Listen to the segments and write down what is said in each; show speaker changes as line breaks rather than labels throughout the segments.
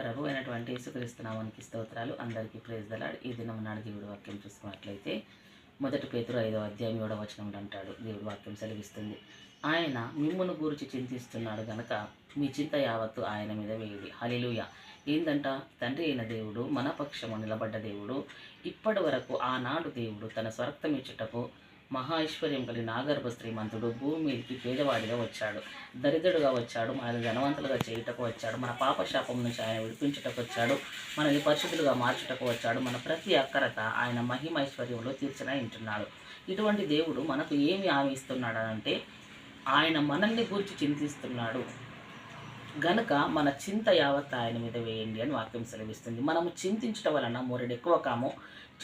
ప్రభు అయినటువంటి యేసుక్రీస్తునామానికి స్తోత్రాలు. అందరికీ ప్రేజ్ దలాడ్ ఈ దినం నాడు దేవుడి వాక్యం చూసుకున్నట్లయితే మొదటి పేతురు ఐదవ అధ్యాయం ఏడవ వచనంలో అంటాడు. దేవుడి వాక్యం సెలవిస్తుంది. ఆయన మిమ్మును గురించి చింతిస్తున్నాడు గనక మీ చింత యావత్తు ఆయన మీద వేయండి. హలిలుయ ఏందంట? తండ్రి అయిన దేవుడు మన పక్షము నిలబడ్డ దేవుడు ఇప్పటి వరకు ఆనాడు దేవుడు తన స్వరక్తం ఇచ్చుటకు మహా ఐశ్వర్యం కలిగిన నాగర్భ శ్రీమంతుడు భూమి మీదకి పేదవాడిగా వచ్చాడు. దరిద్రుడుగా వచ్చాడు. మనల్ని ధనవంతులుగా చేయుటకు వచ్చాడు. మన పాపశాపం నుంచి ఆయన విడిపించుటకు వచ్చాడు. మనల్ని పరిశుద్ధులుగా మార్చుటకు వచ్చాడు. మన ప్రతి అక్కరత ఆయన మహిమైశ్వర్యంలో తీర్చిన వింటున్నాడు. ఇటువంటి దేవుడు మనకు ఏమి హామీ ఇస్తున్నాడు అంటే ఆయన మనల్ని గురించి చింతిస్తున్నాడు. గనుక మన చింత యావత్ ఆయన మీద వేయండి అని వాక్యం సెలవిస్తుంది. మనము చింతించటం వలన మూరెడు ఎక్కువ కాము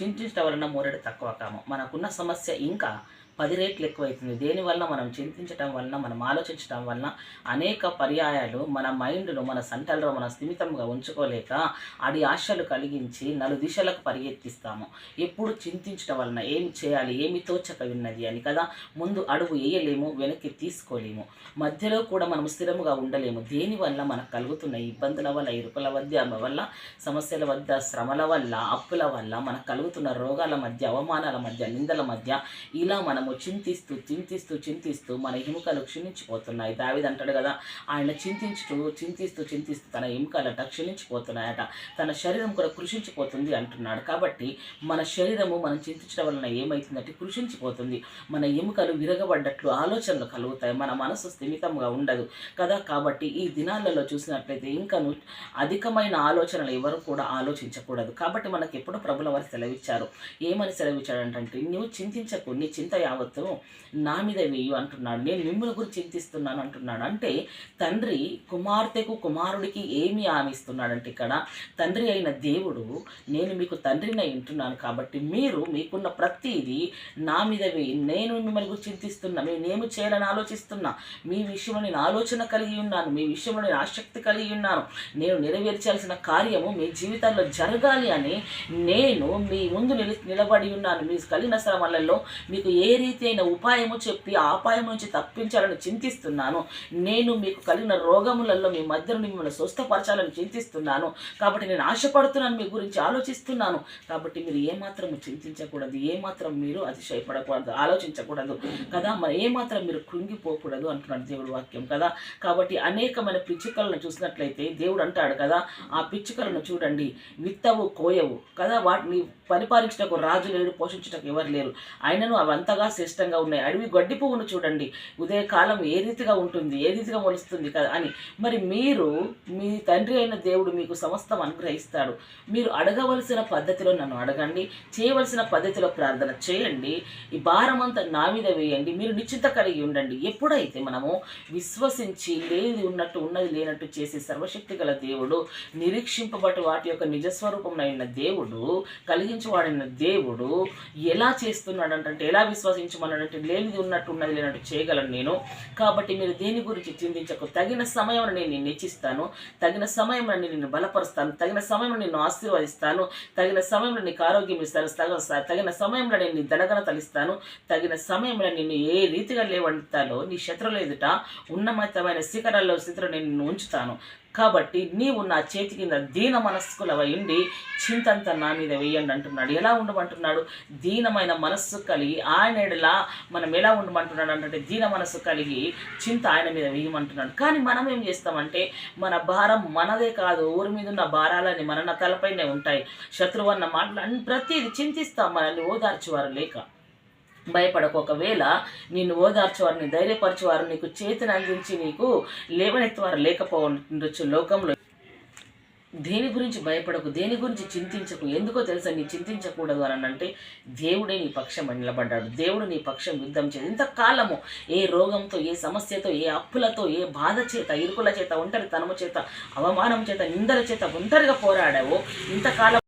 చింతించటం వలన మూరెడు తక్కువ కాము. మనకున్న సమస్య ఇంకా పది రేట్లు ఎక్కువైతుంది. దేనివల్ల మనం చింతించటం వలన మనం ఆలోచించటం వలన అనేక పర్యాయాలు మన మైండ్ను మన సంటల్లో మన స్థిమితంగా ఉంచుకోలేక అడి ఆశలు కలిగించి నలు దిశలకు పరిగెత్తిస్తాము. ఎప్పుడు చింతించటం వలన ఏం చేయాలి? ఏమి తోచక విన్నది అని కదా? ముందు అడుగు వేయలేము వెనక్కి తీసుకోలేము. మధ్యలో కూడా మనం స్థిరముగా ఉండలేము. దేనివల్ల మనకు కలుగుతున్న ఇబ్బందుల వల్ల ఇరుకుల వద్ద వల్ల సమస్యల వద్ద శ్రమల వల్ల అప్పుల వల్ల మనకు కలుగుతున్న రోగాల మధ్య అవమానాల మధ్య నిందల మధ్య ఇలా మనం మనము చింతిస్తూ చింతిస్తూ చింతిస్తూ మన ఎముకలు క్షీణించిపోతున్నాయి. దావిది అంటాడు కదా ఆయన చింతించుతూ చింతిస్తూ చింతిస్తూ తన ఎముకలట క్షీణించిపోతున్నాయట. తన శరీరం కూడా కృషించిపోతుంది అంటున్నాడు. కాబట్టి మన శరీరము మనం చింతించడం వలన ఏమవుతుందంటే కృషించిపోతుంది. మన ఎముకలు విరగబడ్డట్లు ఆలోచనలు కలుగుతాయి. మన మనసు స్థిమితంగా ఉండదు కదా. కాబట్టి ఈ దినాలలో చూసినట్లయితే ఇంకను అధికమైన ఆలోచనలు ఎవరు కూడా ఆలోచించకూడదు. కాబట్టి మనకి ఎప్పుడు ప్రభుల వారు సెలవిచ్చారు. ఏమని సెలవిచ్చాడంటే నువ్వు చింతించకు నీ చింత యావత్తు నా మీద వేయు అంటున్నాడు. నేను మిమ్మల్ని గురించి చింతిస్తున్నాను అంటున్నాడు. అంటే తండ్రి కుమార్తెకు కుమారుడికి ఏమి ఆమిస్తున్నాడంటే ఇక్కడ తండ్రి అయిన దేవుడు నేను మీకు తండ్రిని వింటున్నాను ఉంటున్నాను కాబట్టి మీరు మీకున్న ప్రతిదీ నా మీద వేయి. నేను మిమ్మల్ని గురించి చింతిస్తున్నా. నేనేమి చేయాలని ఆలోచిస్తున్నా? మీ విషయంలో నేను ఆలోచన కలిగి ఉన్నాను. మీ విషయంలో నేను ఆసక్తి కలిగి ఉన్నాను. నేను నెరవేర్చాల్సిన కార్యము మీ జీవితాల్లో జరగాలి అని నేను మీ ముందు నిలబడి ఉన్నాను. మీ కలిగిన శ్రమలలో మీకు ఏ రీతి ఉపాయము చెప్పి ఆపాయం నుంచి తప్పించాలని చింతిస్తున్నాను. నేను మీకు కలిగిన రోగములలో మీ మధ్యను మిమ్మల్ని స్వస్థపరచాలని చింతిస్తున్నాను. కాబట్టి నేను ఆశపడుతున్నాను మీ గురించి ఆలోచిస్తున్నాను. కాబట్టి మీరు ఏమాత్రం చింతించకూడదు ఏమాత్రం మీరు అతిశయపడకూడదు ఆలోచించకూడదు కదా? మరి ఏమాత్రం మీరు కృంగిపోకూడదు అంటున్నాడు దేవుడు వాక్యం కదా? కాబట్టి అనేకమైన పిచ్చుకలను చూసినట్లయితే దేవుడు అంటాడు కదా ఆ పిచ్చుకలను చూడండి విత్తవు కోయవు కదా? వాటిని పరిపాలించటకు రాజు లేడు పోషించటకు ఎవరు లేరు. అయినను అవి అంతగా శ్రేష్టంగా ఉన్నాయి. అడవి గడ్డి పువ్వును చూడండి. ఉదయకాలం ఏ రీతిగా ఉంటుంది ఏ రీతిగా మొలుస్తుంది కదా అని. మరి మీరు మీ తండ్రి అయిన దేవుడు మీకు సమస్తం అనుగ్రహిస్తాడు. మీరు అడగవలసిన పద్ధతిలో నన్ను అడగండి. చేయవలసిన పద్ధతిలో ప్రార్థన చేయండి. ఈ భారం నా మీద వేయండి. మీరు నిశ్చిత కలిగి ఉండండి. ఎప్పుడైతే మనము విశ్వసించి లేని ఉన్నట్టు ఉన్నది లేనట్టు చేసే సర్వశక్తి గల దేవుడు నిరీక్షింపబట్టి వాటి యొక్క నిజస్వరూపమైన దేవుడు కలిగి కలిగించవాడిన దేవుడు ఎలా చేస్తున్నాడు అంటే ఎలా విశ్వసించమన్నాడంటే లేనిది ఉన్నట్టు ఉన్నది లేనట్టు చేయగలను నేను. కాబట్టి మీరు దేని గురించి చింతించకు. తగిన సమయం నేను నిన్ను ఇచ్చిస్తాను. తగిన సమయం నేను నిన్ను బలపరుస్తాను. తగిన సమయంలో నిన్ను ఆశీర్వదిస్తాను. తగిన సమయంలో నీకు ఆరోగ్యం ఇస్తాను. తగిన సమయంలో నేను నీ ధనగనతలు ఇస్తాను తగిన సమయంలో నిన్ను ఏ రీతిగా లేవంటాలో నీ శత్రులు ఎదుట ఉన్నమతమైన శిఖరాల్లో స్థితిలో నేను నిన్ను ఉంచుతాను. కాబట్టి నీవు నా చేతి కింద దీన మనస్కులవై ఉండి చింతంత నా మీద వేయండి అంటున్నాడు. ఎలా ఉండమంటున్నాడు? దీనమైన మనస్సు కలిగి ఆయన ఎడలా మనం ఎలా ఉండమంటున్నాడు అంటే దీన మనస్సు కలిగి చింత ఆయన మీద వేయమంటున్నాడు. కానీ మనం ఏం చేస్తామంటే మన భారం మనదే కాదు ఊరి మీద ఉన్న భారాలని మన తలపైనే ఉంటాయి. శత్రువు అన్న మాటలు ప్రతిది ప్రతిదీ చింతిస్తాం మనల్ని ఓదార్చేవారు లేక. భయపడకు. ఒకవేళ నిన్ను ఓదార్చేవారు నీ ధైర్యపరచేవారు నీకు చేతిని అందించి నీకు లేవనెత్తువారు లేకపోవచ్చు లోకంలో. దేని గురించి భయపడకు దేని గురించి చింతించకు ఎందుకో తెలుసా నీ చింతించకూడదు అని అంటే దేవుడే నీ పక్షం నిలబడ్డాడు. దేవుడు నీ పక్షం యుద్ధం చేసి ఇంతకాలము ఏ రోగంతో ఏ సమస్యతో ఏ అప్పులతో ఏ బాధ చేత ఇరుకుల చేత ఒంటరి తనము చేత అవమానం చేత నిందల చేత ఒంటరిగా పోరాడావో ఇంతకాలం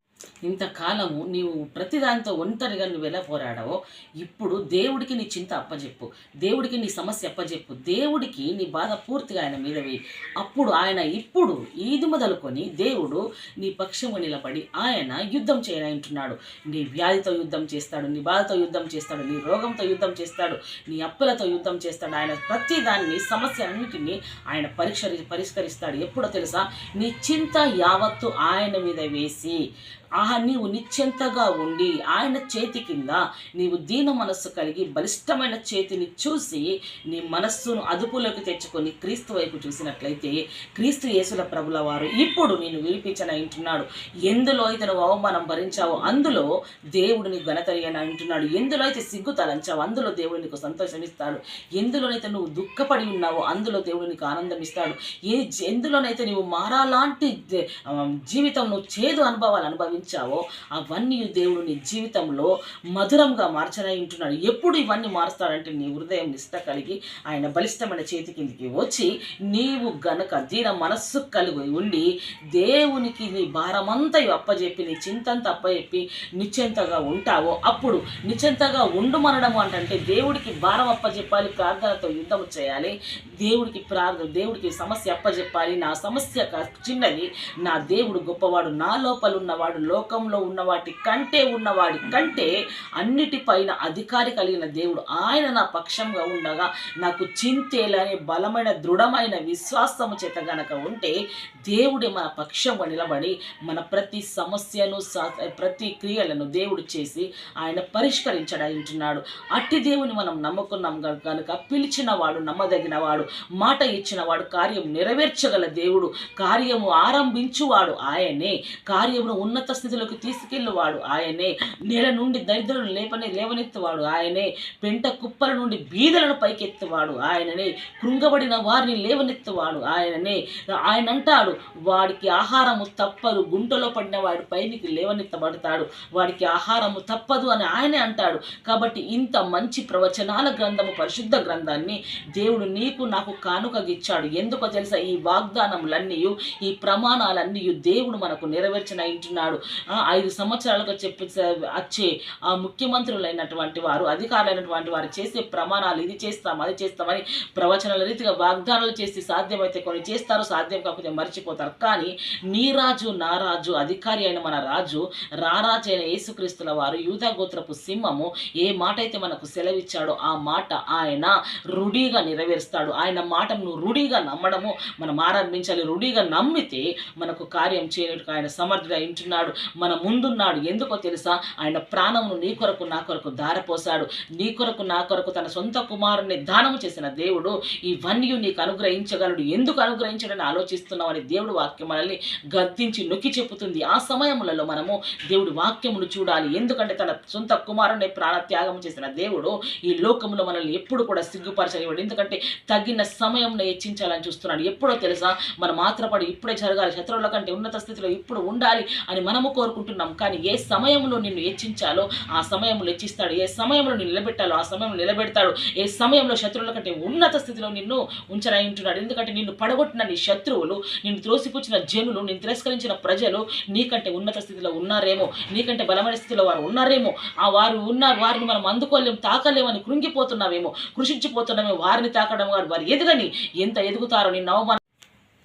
ఇంతకాలము నీవు ప్రతిదానితో ఒంటరిగా నువ్వు ఎలా పోరాడావో ఇప్పుడు దేవుడికి నీ చింత అప్పజెప్పు. దేవుడికి నీ సమస్య అప్పజెప్పు. దేవుడికి నీ బాధ పూర్తిగా ఆయన మీద వేయి. అప్పుడు ఆయన ఇప్పుడు ఈది మొదలుకొని దేవుడు నీ పక్షము నిలబడి ఆయన యుద్ధం చేయనంటున్నాడు నీ వ్యాధితో యుద్ధం చేస్తాడు నీ బాధతో యుద్ధం చేస్తాడు నీ రోగంతో యుద్ధం చేస్తాడు నీ అప్పులతో యుద్ధం చేస్తాడు. ఆయన ప్రతిదాన్ని సమస్య అన్నిటినీ ఆయన పరీక్ష పరిష్కరిస్తాడు. ఎప్పుడో తెలుసా? నీ చింత యావత్తు ఆయన మీద వేసి ఆహా నీవు నిశ్చింతగా ఉండి ఆయన చేతి కింద నీవు దీన మనస్సు కలిగి బలిష్టమైన చేతిని చూసి నీ మనస్సును అదుపులోకి తెచ్చుకొని క్రీస్తు వైపు చూసినట్లయితే క్రీస్తు యేసుల ప్రభుల వారు ఇప్పుడు నేను విడిపించని అంటున్నాడు. ఎందులో అయితే నువ్వు అవమానం భరించావో? అందులో దేవుడిని ఘనతయ్యని అంటున్నాడు. ఎందులో అయితే సిగ్గు తలంచావు? అందులో దేవుడు నీకు సంతోషమిస్తాడు ఎందులోనైతే నువ్వు దుఃఖపడి ఉన్నావో అందులో దేవుడు నీకు ఆనందం ఇస్తాడు. ఏ ఎందులోనైతే నువ్వు మారాలాంటి జీవితం నువ్వు చేదు అనుభవాలు అనుభవించావో అవన్నీ దేవుడు నీ జీవితంలో మధురంగా మార్చనై ఎప్పుడు ఇవన్నీ మారుస్తాడంటే నీ హృదయం నిష్ట కలిగి ఆయన బలిష్టమైన చేతి కిందికి వచ్చి నీవు గనక దీన మనస్సు కలిగి ఉండి దేవునికి నీ భారమంతా అప్పజెప్పి నీ చింతంతా అప్పజెప్పి నిశ్చింతగా ఉంటావో అప్పుడు నిశ్చింతగా ఉండుమనడం అంటే దేవుడికి భారం అప్పజెప్పాలి ప్రార్థనతో యుద్ధం చేయాలి దేవుడికి ప్రార్థన దేవుడికి సమస్య అప్పజెప్పాలి. నా సమస్య కా- చిన్నది నా దేవుడు గొప్పవాడు నా లోపల ఉన్నవాడు లోకంలో ఉన్నవాటి కంటే ఉన్నవాడి కంటే అన్నిటిపైన అధికారి కలిగిన దేవుడు ఆయన నా పక్షంగా ఉండగా నాకు చింతేలని బలమైన దృఢమైన విశ్వాసము చేత గనక ఉంటే దేవుడే మన పక్షంగా నిలబడి మన ప్రతి సమస్యను ప్రతి క్రియలను దేవుడు చేసి ఆయన పరిష్కరించడంటున్నాడు అట్టి దేవుని మనం నమ్ముకున్నాం కనుక పిలిచిన వాడు నమ్మదగిన వాడు మాట ఇచ్చిన వాడు కార్యం నెరవేర్చగల దేవుడు కార్యము ఆరంభించువాడు ఆయనే. కార్యమును ఉన్నత స్థితిలోకి తీసుకెళ్ళువాడు ఆయనే. నేల నుండి దరిద్రులను లేపని లేవనెత్తువాడు ఆయనే. పెంట కుప్పల నుండి బీదలను పైకెత్తువాడు ఆయననే. కృంగబడిన వారిని లేవనెత్తువాడు ఆయననే. ఆయన అంటాడు వాడికి ఆహారము తప్పదు. గుంటలో పడిన వాడి పైనికి లేవనెత్తబడతాడు. వాడికి ఆహారము తప్పదు అని ఆయనే అంటాడు. కాబట్టి ఇంత మంచి ప్రవచనాల గ్రంథము పరిశుద్ధ గ్రంథాన్ని దేవుడు నీకు నాకు కానుకగిచ్చాడు ఎందుకో తెలుసా? ఈ వాగ్దానములన్నీ ఈ ప్రమాణాలన్నీ దేవుడు మనకు నెరవేర్చన ఇంటున్నాడు ఐదు సంవత్సరాలకు చెప్పి వచ్చే ముఖ్యమంత్రులైనటువంటి వారు అధికారులైనటువంటి వారు చేసే ప్రమాణాలు ఇది చేస్తాం అది చేస్తామని ప్రవచనాల రీతిగా వాగ్దానాలు చేసి సాధ్యమైతే కొన్ని చేస్తారు సాధ్యం కాకపోతే మర్చిపోతారు. కానీ నీ రాజు నా రాజు అధికారి అయిన మన రాజు రారాజు అయిన యేసుక్రీస్తుల వారు యూదా గోత్రపు సింహము ఏ మాట అయితే మనకు సెలవిచ్చాడో ఆ మాట ఆయన రుడిగా నెరవేరుస్తాడు. ఆయన మాటను రుడీగా రుడిగా నమ్మడము మనం ఆరంభించాలి. రుడిగా నమ్మితే మనకు కార్యం చేయడానికి ఆయన సమర్థుడై ఉంటున్నాడు. మన ముందున్నాడు. ఎందుకో తెలుసా? ఆయన ప్రాణమును నీ కొరకు నా కొరకు దారపోసాడు నీ కొరకు నా కొరకు తన సొంత కుమారుని దానము చేసిన దేవుడు ఇవన్నీ నీకు అనుగ్రహించగలడు. ఎందుకు అనుగ్రహించడని ఆలోచిస్తున్నావు అని దేవుడు వాక్యం మనల్ని గద్దించి నొక్కి చెప్పుతుంది ఆ సమయములలో మనము దేవుడి వాక్యమును చూడాలి. ఎందుకంటే తన సొంత కుమారుని ప్రాణ త్యాగం చేసిన దేవుడు ఈ లోకంలో మనల్ని ఎప్పుడు కూడా సిగ్గుపరచలేవాడు ఎందుకంటే తగిన సమయంలో హెచ్చించాలని చూస్తున్నాడు. ఎప్పుడో తెలుసా? మనం మాత్రపడి ఇప్పుడే జరగాలి. శత్రువుల కంటే ఉన్నత స్థితిలో ఇప్పుడు ఉండాలి అని మనము కోరుకుంటున్నాం. కానీ ఏ సమయంలో నిన్ను హెచ్చించాలో ఆ సమయంలో హెచ్చిస్తాడు ఏ సమయంలో నిన్ను నిలబెట్టాలో ఆ సమయంలో నిలబెడతాడు. ఏ సమయంలో శత్రువుల కంటే ఉన్నత స్థితిలో నిన్ను ఉంచరాయింటున్నాడు. ఎందుకంటే నిన్ను పడగొట్టిన నీ శత్రువులు నిన్ను త్రోసిపుచ్చిన జనులు నిన్ను తిరస్కరించిన ప్రజలు నీకంటే ఉన్నత స్థితిలో ఉన్నారేమో నీకంటే బలమైన స్థితిలో వారు ఉన్నారేమో ఆ వారు ఉన్నారు వారిని మనం అందుకోలేము తాకలేమని కృంగిపోతున్నామేమో కృషించిపోతున్నామేమో వారిని తాకడం వారు వారు ఎదుగని ఎంత ఎదుగుతారో నిన్ను అవమానం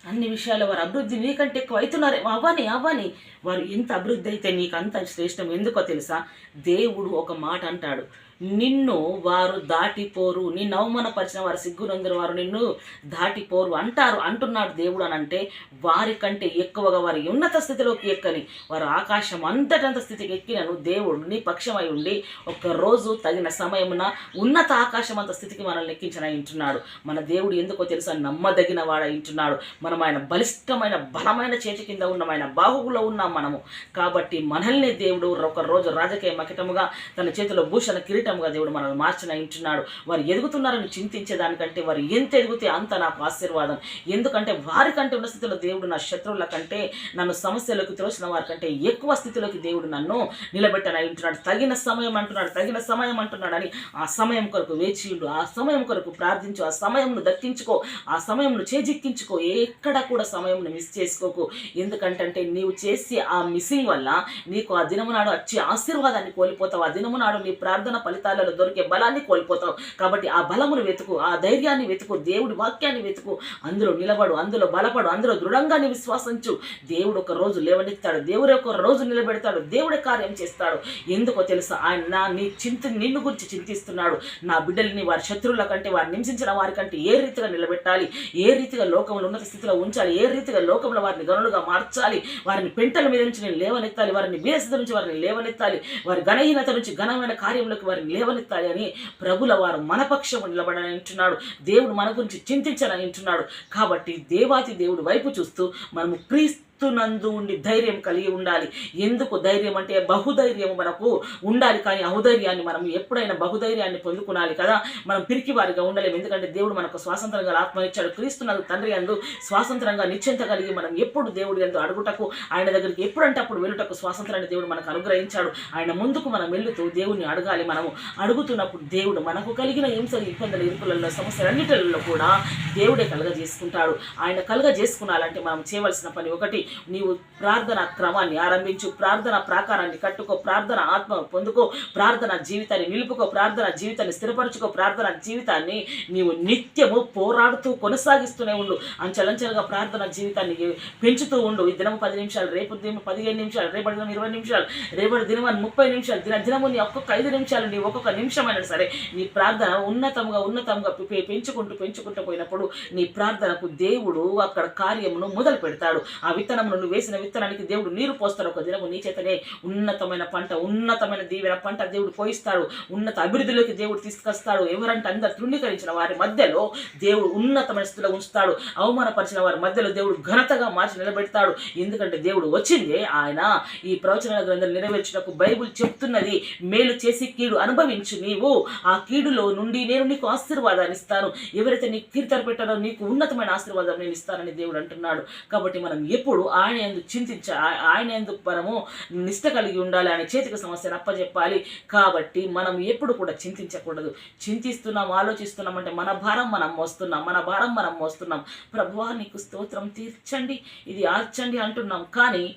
అన్ని విషయాల్లో వారు అభివృద్ధి నీకంటే ఎక్కువ అవుతున్నారు. అవ్వని అవ్వని. వారు ఎంత అభివృద్ధి అయితే నీకు అంత శ్రేష్టం ఎందుకో తెలుసా? దేవుడు ఒక మాట అంటాడు. నిన్ను వారు దాటిపోరు నిన్ను అవమానపరిచిన వారు సిగ్గునందిన వారు నిన్ను దాటిపోరు అంటారు అంటున్నాడు దేవుడు అని అంటే వారి కంటే ఎక్కువగా వారి ఉన్నత స్థితిలోకి ఎక్కని వారు ఆకాశం అంతటంత స్థితికి ఎక్కినను దేవుడు నీ పక్షమై ఉండి ఒక్కరోజు రోజు తగిన సమయమున ఉన్నత ఆకాశం అంత స్థితికి మనల్ని ఎక్కించిన ఇంటున్నాడు మన దేవుడు ఎందుకో తెలుసా నమ్మదగిన వాడ ఇంటున్నాడు మనం ఆయన బలిష్టమైన బలమైన చేతి కింద ఉన్నాం ఆయన బాహువులో ఉన్నాం మనము. కాబట్టి మనల్ని దేవుడు ఒకరోజు రాజకీయ మకిటముగా తన చేతిలో భూషణ కిరీటం కిరీటంగా దేవుడు మనల్ని మార్చిన ఇంటున్నాడు. వారు ఎదుగుతున్నారని చింతించే దానికంటే వారు ఎంత ఎదిగితే అంత నాకు ఆశీర్వాదం. ఎందుకంటే వారికంటే ఉన్న స్థితిలో దేవుడు నా శత్రువుల కంటే నన్ను సమస్యలోకి తోచిన వారి కంటే ఎక్కువ స్థితిలోకి దేవుడు నన్ను నిలబెట్టని తగిన సమయం అంటున్నాడు తగిన సమయం అంటున్నాడని ఆ సమయం కొరకు వేచి ఆ సమయం కొరకు ప్రార్థించు ఆ సమయంను దక్కించుకో ఆ సమయంను చేజిక్కించుకో. ఎక్కడ కూడా సమయంను మిస్ చేసుకోకు. ఎందుకంటే నీవు చేసే ఆ మిస్సింగ్ వల్ల నీకు ఆ దినము నాడు వచ్చే ఆశీర్వాదాన్ని కోల్పోతావు. ఆ దినము నాడు నీ ప్రార్థన ఫలితాలలో దొరికే బలాన్ని కోల్పోతాం. కాబట్టి ఆ బలమును వెతుకు ఆ ధైర్యాన్ని వెతుకు దేవుడి వాక్యాన్ని వెతుకు. అందులో నిలబడు అందులో బలపడు అందులో దృఢంగా నీ విశ్వాసించు. దేవుడు ఒక రోజు లేవనెత్తాడు దేవుడు ఒక రోజు నిలబెడతాడు దేవుడే కార్యం చేస్తాడు. ఎందుకో తెలుసా? ఆయన నా నీ చింత నిన్ను గురించి చింతిస్తున్నాడు. నా బిడ్డల్ని వారి శత్రువుల కంటే వారు హింసించిన వారికంటే ఏ రీతిగా నిలబెట్టాలి? ఏ రీతిగా లోకంలో ఉన్నత స్థితిలో ఉంచాలి? ఏ రీతిగా లోకంలో వారిని గనులుగా మార్చాలి? వారిని పెంటల మీద నుంచి నేను లేవనెత్తాలి వారిని వీరస్థితి నుంచి వారిని లేవనెత్తాలి. వారి ఘనహీనత నుంచి ఘనమైన కార్యంలోకి వారిని లేవనెత్తాయని అని ప్రభుల వారు మన పక్షము నిలబడని అంటున్నాడు. దేవుడు మన గురించి చింతించాలని అంటున్నాడు. కాబట్టి దేవాతి దేవుడు వైపు చూస్తూ మనము క్రీస్తు నందు ఉండి ధైర్యం కలిగి ఉండాలి. ఎందుకు ధైర్యం అంటే బహుధైర్యం మనకు ఉండాలి. కానీ అహుధైర్యాన్ని మనం ఎప్పుడైనా బహుధైర్యాన్ని పొందుకునాలి కదా? మనం పిరికి వారిగా ఉండలేము. ఎందుకంటే దేవుడు మనకు స్వాతంత్రంగా ఆత్మ ఇచ్చాడు. క్రీస్తునందు తండ్రి అందు స్వాతంత్రంగా నిశ్చింత కలిగి మనం ఎప్పుడు దేవుడి అందు అడుగుటకు ఆయన దగ్గరికి ఎప్పుడంటే అప్పుడు వెళ్ళుటకు స్వాతంత్రాన్ని దేవుడు మనకు అనుగ్రహించాడు. ఆయన ముందుకు మనం వెళ్తూ దేవుడిని అడగాలి మనము. అడుగుతున్నప్పుడు దేవుడు మనకు కలిగిన హింసలు ఇబ్బందులు ఇరుకులలో సమస్యలన్నిటిలో కూడా దేవుడే కలుగజేసుకుంటాడు. ఆయన కలుగజేసుకున్నాలంటే మనం చేయవలసిన పని ఒకటి నీవు ప్రార్థన క్రమాన్ని ఆరంభించు ప్రార్థన ప్రాకారాన్ని కట్టుకో ప్రార్థన ఆత్మ పొందుకో ప్రార్థన జీవితాన్ని నిలుపుకో ప్రార్థన జీవితాన్ని స్థిరపరచుకో ప్రార్థన జీవితాన్ని నీవు నిత్యము పోరాడుతూ కొనసాగిస్తూనే ఉండు. అంచెలంచెలుగా ప్రార్థన జీవితాన్ని పెంచుతూ ఉండు. ఈ దినం పది నిమిషాలు రేపు దినం పదిహేను నిమిషాలు రేపటి దినం ఇరవై నిమిషాలు రేపటి దినం ముప్పై నిమిషాలు దిన దినము నీ ఒక్కొక్క ఐదు నిమిషాలు నీ ఒక్కొక్క నిమిషమైనా సరే నీ ప్రార్థన ఉన్నతంగా ఉన్నతంగా పెంచుకుంటూ పెంచుకుంటూ పోయినప్పుడు నీ ప్రార్థనకు దేవుడు అక్కడ కార్యమును మొదలు పెడతాడు ఆ విత్తనమును నువ్వు వేసిన విత్తనానికి దేవుడు నీరు పోస్తాడు ఒక దినము నీ చేతనే ఉన్నతమైన పంట ఉన్నతమైన దీవెన పంట దేవుడు పోయిస్తాడు. ఉన్నత అభివృద్ధిలోకి దేవుడు తీసుకొస్తాడు. ఎవరంటే అందరు తృణీకరించిన వారి మధ్యలో దేవుడు ఉన్నతమైన స్థితిలో ఉంచుతాడు. అవమానపరిచిన వారి మధ్యలో దేవుడు ఘనతగా మార్చి నిలబెడతాడు. ఎందుకంటే దేవుడు వచ్చిందే ఆయన ఈ ప్రవచనాల గ్రంథం నెరవేర్చుటకు బైబిల్ చెప్తున్నది. మేలు చేసి కీడు అనుభవించు నీవు. ఆ కీడులో నుండి నేను నీకు ఆశీర్వాదాన్ని ఇస్తాను. ఎవరైతే నీకు కీర్తన పెట్టారో నీకు ఉన్నతమైన ఆశీర్వాదం నేను ఇస్తానని దేవుడు అంటున్నాడు. కాబట్టి మనం ఎప్పుడు ఆయన ఎందుకు చింతించ ఆయన ఎందుకు మనము నిష్ట కలిగి ఉండాలి ఆయన చేతికి సమస్యను అప్పచెప్పాలి కాబట్టి మనం ఎప్పుడు కూడా చింతించకూడదు. చింతిస్తున్నాం ఆలోచిస్తున్నాం అంటే మన భారం మనం మోస్తున్నాం మన భారం మనం మోస్తున్నాం. ప్రభువా నీకు స్తోత్రం తీర్చండి ఇది ఆర్చండి అంటున్నాం. కానీ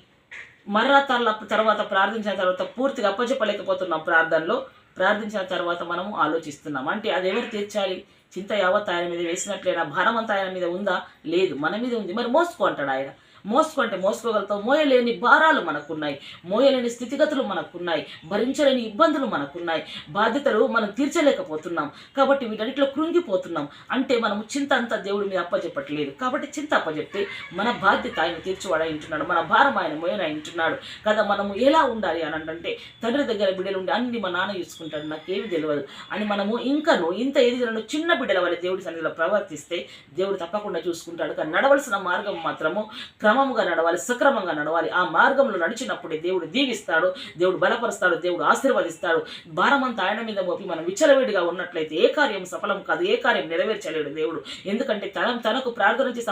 మరలా తర్వాత ప్రార్థించిన తర్వాత పూర్తిగా అప్పచెప్పలేకపోతున్నాం ప్రార్థనలో. ప్రార్థించిన తర్వాత మనము ఆలోచిస్తున్నాం. అంటే అది ఎవరు తీర్చాలి? చింత యావత్ ఆయన మీద వేసినట్లేనా భారం అంతా ఆయన మీద ఉందా? లేదు. మన మీద ఉంది. మరి మోసుకో అంటాడు ఆయన. మోసుకుంటే మోసుకోగలుగుతాం. మోయలేని భారాలు మనకున్నాయి. మోయలేని స్థితిగతులు మనకున్నాయి. భరించలేని ఇబ్బందులు మనకున్నాయి. బాధ్యతలు మనం తీర్చలేకపోతున్నాం. కాబట్టి వీటన్నిటిలో కృంగిపోతున్నాం. అంటే మనము చింత అంతా దేవుడి మీద అప్పచెప్పట్లేదు కాబట్టి చింత అప్పచెప్తే మన బాధ్యత ఆయన తీర్చివాడాయింటున్నాడు మన భారం ఆయన మోయన ఇంటున్నాడు కదా మనము ఎలా ఉండాలి అని అంటే తండ్రి దగ్గర బిడ్డలు ఉండి అన్ని మా నాన్న చూసుకుంటాడు. నాకేమి తెలియదు. అని మనము ఇంకను ఇంత ఎదిగిన చిన్న బిడ్డల వల్ల దేవుడి సన్నిధిలో ప్రవర్తిస్తే దేవుడు తప్పకుండా చూసుకుంటాడు. కానీ నడవలసిన మార్గం మాత్రము క్రమముగా నడవాలి సక్రమంగా నడవాలి. ఆ మార్గంలో నడిచినప్పుడే దేవుడు దీవిస్తాడు దేవుడు బలపరుస్తాడు దేవుడు ఆశీర్వదిస్తాడు. భారమంతా ఆయన మీద మోపి మనం విచ్చలవిడిగా ఉన్నట్లయితే ఏ కార్యం సఫలం కాదు ఏ కార్యం నెరవేర్చలేడు దేవుడు. ఎందుకంటే తనం తనకు ప్రార్థన చేసి